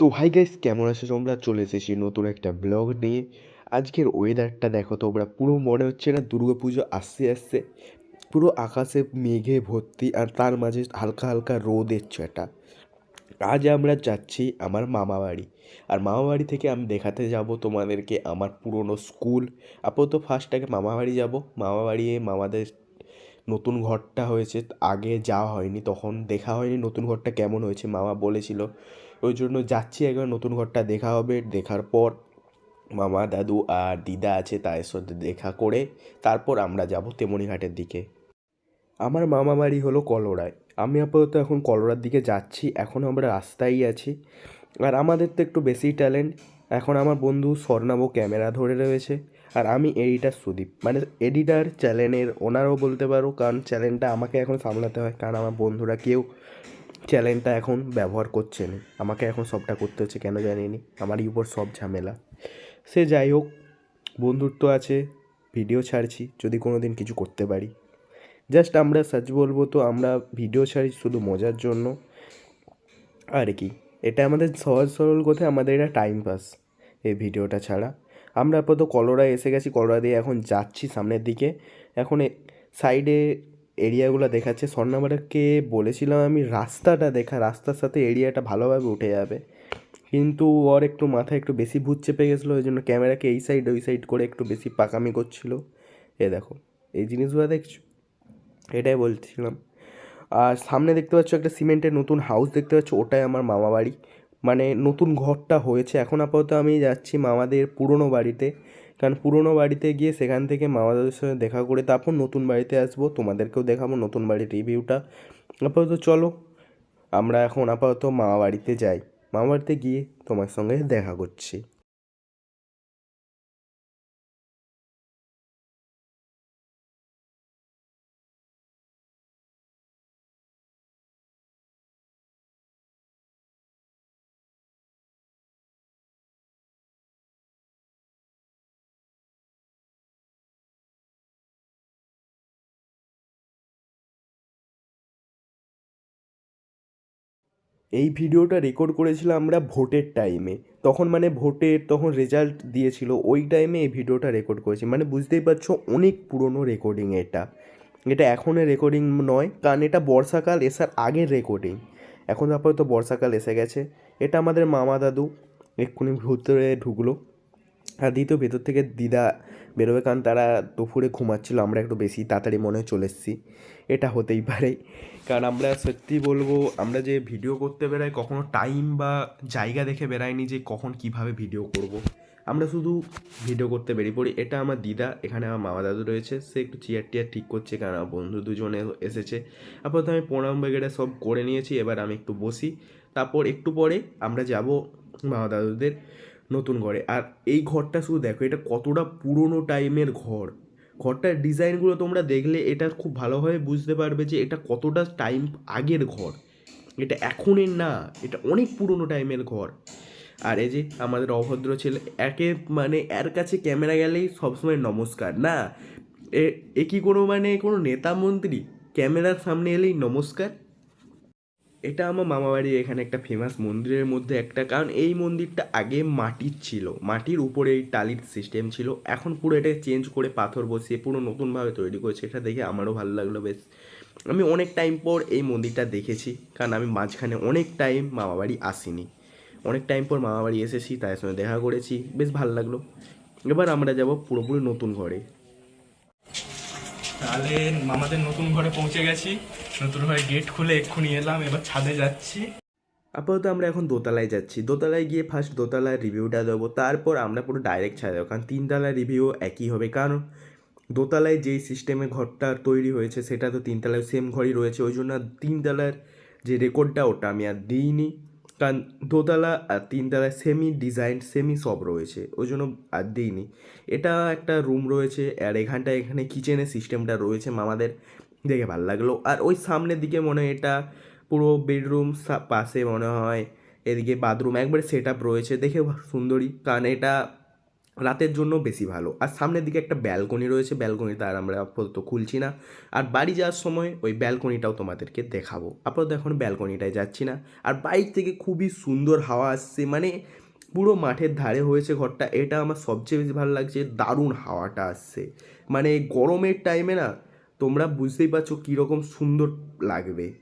তো hi guys কেমন আছো তোমরা? চলে এসেছি নতুন একটা ব্লগ নিয়ে। আজকের ওয়েদারটা দেখো তোমরা, পুরো মনে হচ্ছে না দুর্গা পুজো আসতে আসতে পুরো আকাশে মেঘে ভর্তি আর তার মাঝে হালকা হালকা রোদের ছটা। আজ আমরা যাচ্ছি আমার মামা বাড়ি। আর মামা বাড়ি থেকে আমি দেখাতে যাব তোমাদেরকে আমার পুরনো স্কুল আপাতত ফার্স্ট আগে মামা বাড়ি যাব। মামা বাড়ি মামাদের নতুন ঘরটা হয়েছে, আগে যাওয়া হয়নি, তখন দেখা হয়নি নতুন ঘরটা কেমন হয়েছে। মামা বলেছিল ওই জন্য যাচ্ছি একবার, নতুন ঘরটা দেখা হবে। দেখার পর মামা, দাদু আর দিদা আছে, তাদের সাথে দেখা করে তারপর আমরা যাব তেমনিঘাটের দিকে। আমার মামা বাড়ি হলো কলোরায় আমি আপাতত এখন কলোরার দিকে যাচ্ছি, এখন আমরা রাস্তায় আছি। আর আমাদের তো একটু বেশি ট্যালেন্ট, এখন আমার বন্ধু স্বর্ণাবও ক্যামেরা ধরে রয়েছে। আর আমি এডিটার সুদীপ মানে এডিটার চ্যানেলের ওনারও বলতে পারো, কারণ চ্যানেলটা আমাকে এখন সামলাতে হয়, কারণ আমার বন্ধুরা কেউ চ্যানেলটা এখন ব্যবহার করছে না। আমাকে এখন সবটা করতে হচ্ছে, কেন জানি নি আমারই উপর সব ঝামেলা। সে যাই হোক, বন্ধুত্ব আছে ভিডিও ছাড়ছি, যদি কোনো দিন কিছু করতে পারি। জাস্ট আমরা সাচ বলব তো, আমরা ভিডিও ছাড়ি শুধু মজার জন্য। আর কি, এটা আমাদের সহজ সরল কথা আমাদের এটা টাইম পাস এই ভিডিওটা ছাড়া। আমরা আপাতত কলোরায় এসে গেছি, কলোরা দিয়ে এখন যাচ্ছি সামনের দিকে। এখন সাইডে এরিয়াগুলো দেখাচ্ছে। স্বর্ণাবারকে বলেছিলাম আমি, রাস্তাটা দেখা, রাস্তার সাথে এরিয়াটা ভালোভাবে উঠে যাবে। কিন্তু ওর একটু মাথায় একটু বেশি ভূত চেপে গেছিল, ওই জন্য ক্যামেরাকে এই সাইড ওই সাইড করে একটু বেশি পাকামি করছিল। এ দেখো, এই জিনিসগুলো দেখছ, এটাই বলছিলাম। আর সামনে দেখতে পাচ্ছ একটা সিমেন্টের নতুন হাউস দেখতে পাচ্ছ, ওটাই আমার মামা বাড়ি মানে নতুন ঘরটা হয়েছে। এখন আপাতত আমি যাচ্ছি মামাদের পুরনো বাড়িতে। কারণ পুরনো বাড়িতে গিয়ে সেখান থেকে মামাদের সঙ্গে দেখা করে তারপর নতুন বাড়িতে আসব। তোমাদেরকেও দেখাবো নতুন বাড়ির রিভিউটা। আপাতত চলো, আমরা এখন আপাতত মামা বাড়িতে যাই। মামা বাড়িতে গিয়ে তোমার সঙ্গে দেখা করছি। এই ভিডিওটা রেকর্ড করেছিলাম আমরা ভোটের টাইমে তখন মানে ভোটের তখন রেজাল্ট দিয়েছিল, ওই টাইমে এই ভিডিওটা রেকর্ড করেছি। মানে বুঝতেই পারছ অনেক পুরনো রেকর্ডিং এটা। এটা এখনের রেকর্ডিং নয়, কারণ এটা বর্ষাকাল এসার আগের রেকর্ডিং এখন আপাতত বর্ষাকাল এসে গেছে। এটা আমাদের মামা দাদু এক্ষুনি ভিতরে ঢুকলো। আর দ্বিতীয় ভেতর থেকে দিদা বেরোবে কারণ তারা দুপুরে ঘুমাচ্ছিলো, আমরা একটু বেশি তাড়াতাড়ি মনে চলে এসেছি। এটা হতেই পারে। কারণ আমরা সত্যি বলব, আমরা যে ভিডিও করতে বেরাই কখনো টাইম বা জায়গা দেখে বেরাইনি যে কখন কীভাবে ভিডিও করব। আমরা শুধু ভিডিও করতে বেরিয়ে পড়ি। এটা আমার দিদা, এখানে আমার মামা দাদু রয়েছে। সে একটু চেয়ার টিয়ার ঠিক করছে কারণ আমার বন্ধু দুজনে এসেছে। আপাতত আমি প্রণাম বেগেরা সব করে নিয়েছি, এবার আমি একটু বসি। তারপর একটু পরে আমরা যাব মামা দাদুদের নতুন ঘরে। আর এই ঘরটা শুধু দেখো, এটা কতটা পুরনো টাইমের ঘর। ঘরটার ডিজাইনগুলো তোমরা দেখলে এটা খুব ভালোভাবে বুঝতে পারবে যে এটা কতটা টাইম আগের ঘর। এটা এখনের না, এটা অনেক পুরনো টাইমের ঘর। আর এই যে আমাদের অভদ্র ছেলে, একে মানে এর কাছে ক্যামেরা গেলেই সবসময় নমস্কার, না? এ কি কোনো মানে কোনো নেতা মন্ত্রী ক্যামেরার সামনে এলেই নমস্কার? এটা আমার মামা বাড়ির এখানে একটা ফেমাস মন্দিরের মধ্যে একটা, কারণ এই মন্দিরটা আগে মাটির ছিল। মাটির উপরে এই টালির সিস্টেম ছিল। এখন পুরো এটা চেঞ্জ করে পাথর বসিয়ে পুরো নতুনভাবে তৈরি করেছে। এটা দেখে আমারও ভালো লাগল বেশ। আমি অনেক টাইম পর এই মন্দিরটা দেখেছি, কারণ আমি মাঝখানে অনেক টাইম মামাবাড়ি আসিনি। অনেক টাইম পর মামাবাড়ি এসেছি তাদের সঙ্গে দেখা করেছি। বেশ ভালো লাগল। এবার আমরা যাব পুরোপুরি নতুন ঘরে। তাহলে মামাদের নতুন ঘরে পৌঁছে গেছি। নতুন ঘরে গেট খুলে এক্ষুনি এলাম, এবার ছাদে যাচ্ছি। আপাতত আমরা এখন দোতলায় যাচ্ছি। দোতলায় গিয়ে ফার্স্ট দোতলার রিভিউটা দেবো। তারপর আমরা পুরো ডাইরেক্ট ছাড় দেবো কারণ তিনতলার রিভিউ একই হবে। কারণ দোতলায় যেই সিস্টেমে ঘরটা তৈরি হয়েছে, সেটা তো তিনতলায় সেম ঘরই রয়েছে। ওই জন্য তিনতলার যে রেকর্ডটা ওটা আমি আর দিইনি। কারণ দোতলা আর তিনতলায় সেমি ডিজাইন সেমি সব রয়েছে। ওই জন্য আর দিইনি। এটা একটা রুম রয়েছে, আর এখানটা এখানে কিচেনের সিস্টেমটা রয়েছে। মামাদের দেখে ভালো লাগল। আর ওই সামনের দিকে মনে হয় এটা পুরো বেডরুম পাশে মনে হয় এদিকে বাথরুম, একবারে সেট আপ রয়েছে। দেখে সুন্দরী। কারণ এটা রাতের জন্য বেশি ভালো। আর সামনের দিকে একটা ব্যালকনি রয়েছে। ব্যালকনিটা আর আমরা আপাতত খুলছি না। আর বাড়ি যাওয়ার সময় ওই ব্যালকনিটাও তোমাদেরকে দেখাবো। আপাতত এখন ব্যালকনিটায় যাচ্ছি না। আর বাইক থেকে খুবই সুন্দর হাওয়া আসছে। মানে পুরো মাঠের ধারে হয়েছে ঘরটা। এটা আমার সবচেয়ে বেশি ভালো লাগছে। দারুণ হাওয়াটা আসছে। মানে গরমের টাইমে না তোমরা বুঝতেই পারছ কীরকম সুন্দর লাগবে।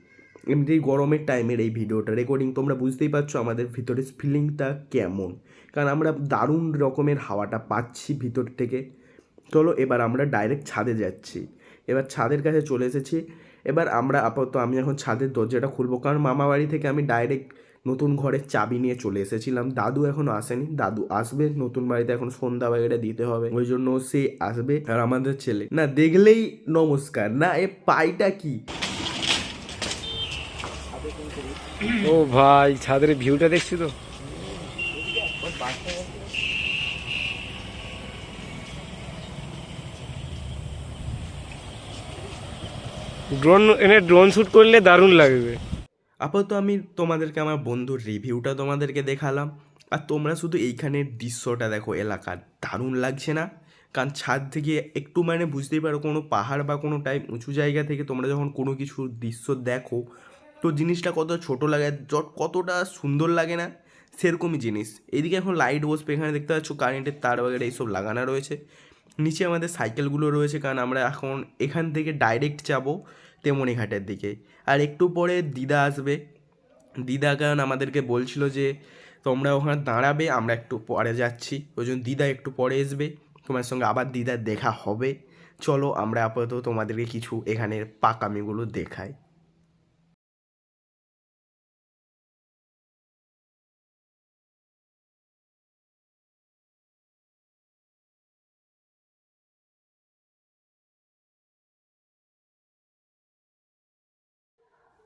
এমনি গরমের টাইমের এই ভিডিওটা রেকর্ডিং তোমরা বুঝতেই পারছ আমাদের ভিতরে ফিলিংটা কেমন। কারণ আমরা দারুণ রকমের হাওয়াটা পাচ্ছি ভিতর থেকে। চলো, এবার আমরা ডাইরেক্ট ছাদে যাচ্ছি। এবার ছাদের কাছে চলে এসেছি। এবার আমরা আপাতত আমি এখন ছাদের দরজাটা খুলবো। কারণ মামা বাড়ি থেকে আমি ডাইরেক্ট নতুন ঘরের চাবি নিয়ে চলে এসেছিলাম। দাদু এখনও আসেনি। দাদু আসবে, নতুন বাড়িতে এখন সন্ধ্যা বাগেরা দিতে হবে। ওই জন্য সে আসবে আর আমাদের ছেলে। না, দেখলেই নমস্কার। না, এ পাইটা কি? ও ভাই, ছাদের ভিউটা দেখছি তো। ড্রোন, এনে ড্রোন শ্যুট করলে দারুণ লাগবে। আপাতত আমি তোমাদেরকে আমার বন্ধুর রিভিউটা তোমাদেরকে দেখালাম। আর তোমরা শুধু এইখানের দৃশ্যটা দেখো, এলাকার দারুণ লাগছে না? কারণ ছাদ থেকে একটু মানে বুঝতেই পারো, কোনো পাহাড় বা কোনো টাইপ উঁচু জায়গা থেকে তোমরা যখন কোনো কিছুর দৃশ্য দেখো, তো জিনিসটা কত ছোট লাগে য- কতটা সুন্দর লাগে না, সেরকমই জিনিস। এদিকে এখন লাইট বসবে এখানে দেখতে পাচ্ছ কারেন্টের তার বাগেরা এইসব লাগানো রয়েছে। নিচে আমাদের সাইকেলগুলো রয়েছে, কারণ আমরা এখন এখান থেকে ডাইরেক্ট যাব। তেমনি ঘাটের দিকে। আর একটু পরে দিদা আসবে। দিদা কারণ আমাদেরকে বলছিল যে, তোমরা ওখানে দাঁড়াবে, আমরা একটু পরে যাচ্ছি। ওই জন্য দিদা একটু পরে আসবে। তোমার সঙ্গে আবার দিদার দেখা হবে। চলো আমরা আপাতত তোমাদেরকে কিছু এখানের পাকামিগুলো দেখাই।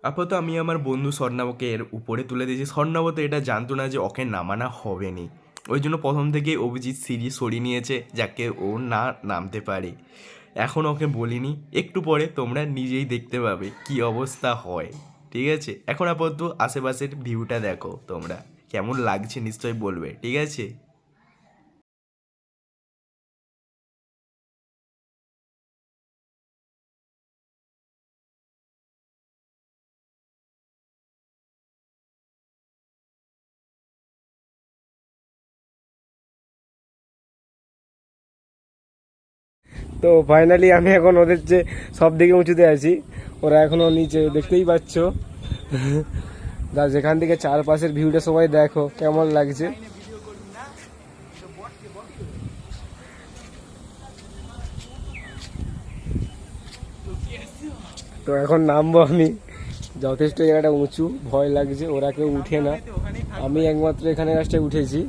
আপাতত আমি আমার বন্ধু স্বর্ণাবকে এর উপরে তুলে দিয়েছি। স্বর্ণাব তো এটা জানতো না যে ওকে নামানো হবে নি ওই জন্য প্রথম থেকেই অভিজিৎ সিঁড়ি সরিয়ে নিয়েছে যাকে ও না নামতে পারে। এখন ওকে বলিনি, একটু পরে তোমরা নিজেই দেখতে পাবে কি অবস্থা হয়, ঠিক আছে? এখন আপাতত আশেপাশের ভিউটা দেখো তোমরা। কেমন লাগছে নিশ্চয়ই বলবে, ঠিক আছে? তো ফাইনালি আমি এখন ওদের যে সব দিকে উঁচুতে আছি, ওরা এখনও নিচে, দেখতেই পাচ্ছ। যা যেখান থেকে চারপাশের ভিউটা সবাই দেখো, কেমন লাগছে। তো এখন নামবো আমি। যথেষ্ট জায়গাটা উঁচু, ভয় লাগছে, ওরা কেউ উঠে না। আমি একমাত্র এখানে গাছটায় উঠেছি।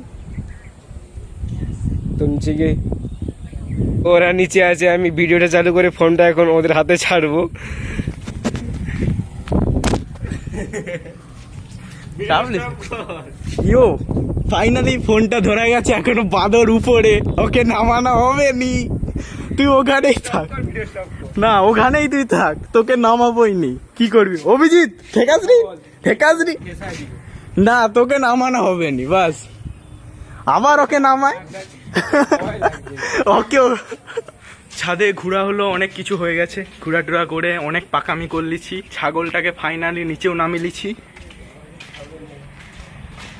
তো নিচে গিয়ে ওরা নিচে আছে আমি ভিডিওটা চালু করে ফোনটা এখন ওদের হাতে ছাড়বো। ইয়ো ফাইনালি ফোনটা ধরা গেছে এখনও বাদর উপরে। ওকে নামানো হবে নি। তুই ওখানেই থাক। না ওখানেই তুই থাক। তোকে নামাবোই নি। কি করবি? অভিজিৎ ঠেকাস নি ঠেকাস নি না তোকে নামানো হবে নি বাস। আবার ওকে নামায়? ওকে ছাদে ঘোরা হলো অনেক কিছু হয়ে গেছে। ঘোরা টুরা করে অনেক পাকামি করলিছি ছাগলটাকে ফাইনালি নিচেও নামিয়েছি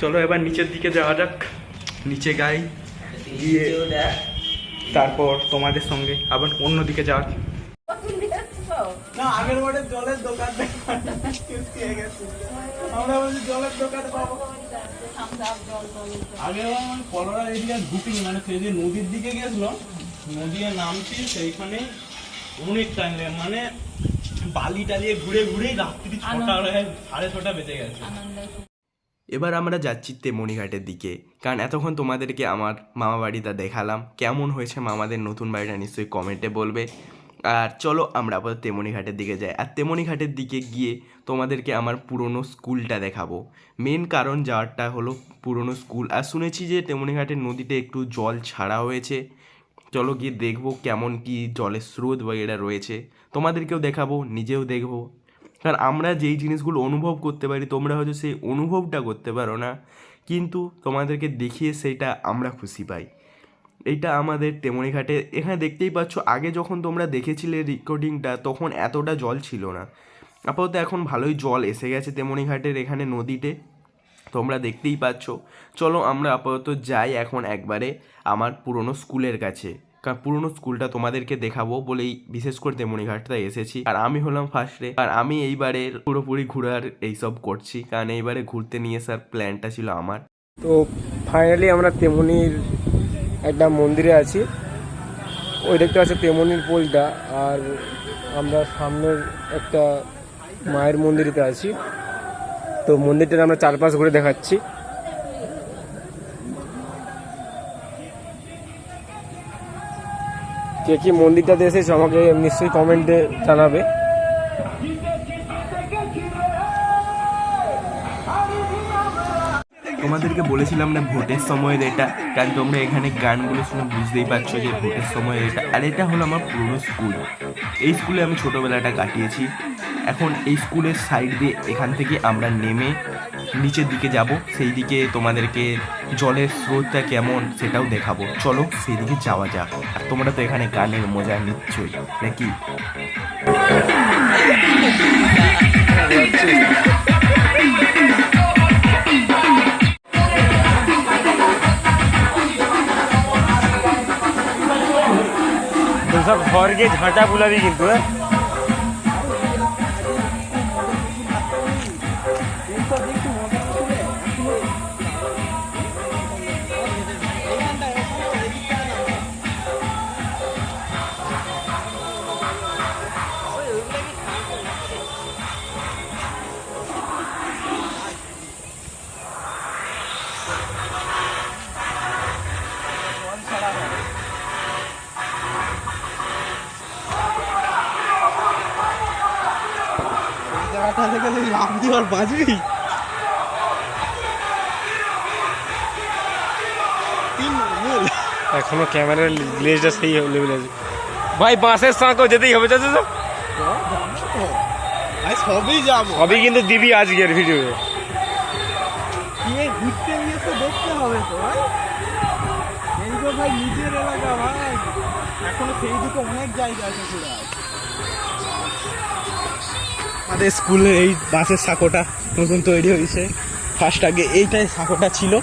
চলো এবার নিচের দিকে যাওয়া যাক। নিচে গাই গিয়ে তারপর তোমাদের সঙ্গে আবার অন্য দিকে যাওয়া না আগের বারে জলের দোকান আমরা জলের দোকান পাবো। আগে মানে কলোরা এদিকে ঢুকিনি মানে সেই যে নদীর দিকে গেছিল নদী নামছি সেইখানে অনেক টাইম মানে বালি টালিয়ে ঘুরে ঘুরে রাত্রি ছটা সাড়ে ছটা বেজে গেছে। এবার আমরা যাচ্ছি তেমনিঘাটের দিকে কারণ এতক্ষণ তোমাদেরকে আমার মামা বাড়িটা দেখালাম কেমন হয়েছে মামাদের নতুন বাড়িটা নিশ্চয়ই কমেন্টে বলবে। আর চলো আমরা আবার তেমনিঘাটের দিকে যাই। আর তেমনিঘাটের দিকে গিয়ে তোমাদেরকে আমার পুরনো স্কুলটা দেখাবো। মেন কারণ যাওয়ারটা হলো পুরনো স্কুল। আর শুনেছি যে তেমনিঘাটের নদীতে একটু জল ছাড়া হয়েছে। চলো গিয়ে দেখব কেমন কি জলের স্রোত বগেরা রয়েছে। তোমাদেরকেও দেখাবো, নিজেও দেখব। কারণ আমরা যেই জিনিসগুলো অনুভব করতে পারি, তোমরা হয়তো সেই অনুভবটা করতে পারো না। কিন্তু তোমাদেরকে দেখিয়ে সেটা আমরা খুশি পাই। এইটা আমাদের তেমনিঘাটে এখানে দেখতেই পাচ্ছ, আগে যখন তোমরা দেখেছিলে রেকর্ডিংটা তখন এতটা জল ছিল না। আপাতত এখন ভালোই জল এসে গেছে তেমনিঘাটের এখানে নদীতে। তোমরা দেখতেই পাচ্ছ। চলো আমরা আপাতত যাই এখন একবারে আমার পুরনো স্কুলের কাছে। কারণ পুরনো স্কুলটা তোমাদেরকে দেখাবো বলেই বিশেষ করে তেমনিঘাটটা এসেছি। আর আমি হলাম ফার্স্টে আর আমি এইবারে পুরোপুরি ঘোরার এইসব করছি। কারণ এইবারে ঘুরতে নিয়ে আসার প্ল্যানটা ছিল আমার। তো ফাইনালি আমরা তেমনির একটা মন্দিরে আছি। ওই দেখতে আছে তেমনির পোলটা আর আমরা সামনের একটা মায়ের মন্দিরেতে আছি। তো মন্দিরটা আমরা চারপাশ ঘুরে দেখাচ্ছি। কে কি মন্দিরটাতে এসেছে আমাকে নিশ্চয়ই কমেন্টে জানাবে। তোমাদেরকে বলেছিলাম না, ভোটের সময়ের এটা। কারণ তোমরা এখানে গানগুলো শুনে বুঝতেই পারছ যে ভোটের সময় এটা। আর এটা হলো আমার পুরনো স্কুল। এই স্কুলে আমি ছোটোবেলাটা কাটিয়েছি। এখন এই স্কুলের সাইড দিয়ে এখান থেকে আমরা নেমে নিচের দিকে যাব। সেই দিকে তোমাদেরকে জলের স্রোতটা কেমন সেটাও দেখাবো। চলো সেই দিকে যাওয়া যাক। আর তোমরা তো এখানে গানের মজা নিচ্ছই, নাকি? সব ঘর গিয়ে ঝাঁটা বুলাবি কিন্তু হ্যাঁ জায়গাটা থেকে তুই লাভ দিয়ে আর বাঁচবি এখনও ক্যামেরার গ্লেজটা সেই লেভেল আছে। ভাই বাঁশের সাঁকো যেতেই হবে চাচা ভাই সবই যাব। সবই কিন্তু দিবি আজকের ভিডিও গিয়ে ঘুরতে গিয়ে তো দেখতে হবে তো ভাই। এই তো ভাই নিজের এলাকা ভাই। এখনও সেই দিকে অনেক জায়গা আছে আমাদের স্কুলে এই বাসের সাঁকোটা নতুন তৈরি হয়েছে। ফার্স্ট আগে এইটাই সাঁকোটা ছিল।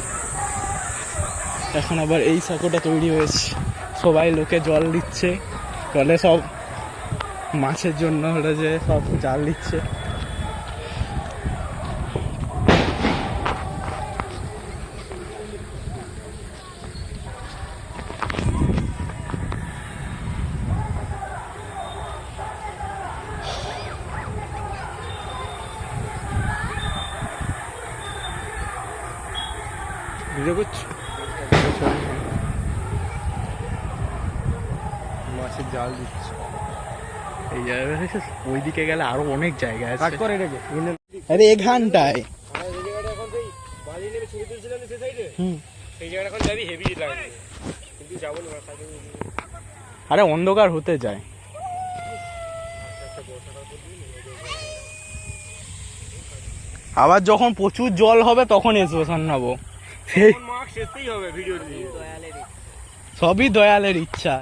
এখন আবার এই সাঁকোটা তৈরি হয়েছে। সবাই লোকে জল দিচ্ছে। জলে সব মাছের জন্য ওটা যে সব জাল দিচ্ছে ভিডিও করছ মাছের দিচ্ছে। এই জায়গা ওই দিকে গেলে আরও অনেক জায়গা কাট করে এটাকে আরে এখানটায় হুম। সেই জায়গাটা এখন যাবি হেভি লাগবে। কিন্তু যাব না আরে অন্ধকার হতে যায়। আবার যখন প্রচুর জল হবে তখন এসবো সন্নাবো সেই সবই দয়ালের ইচ্ছা।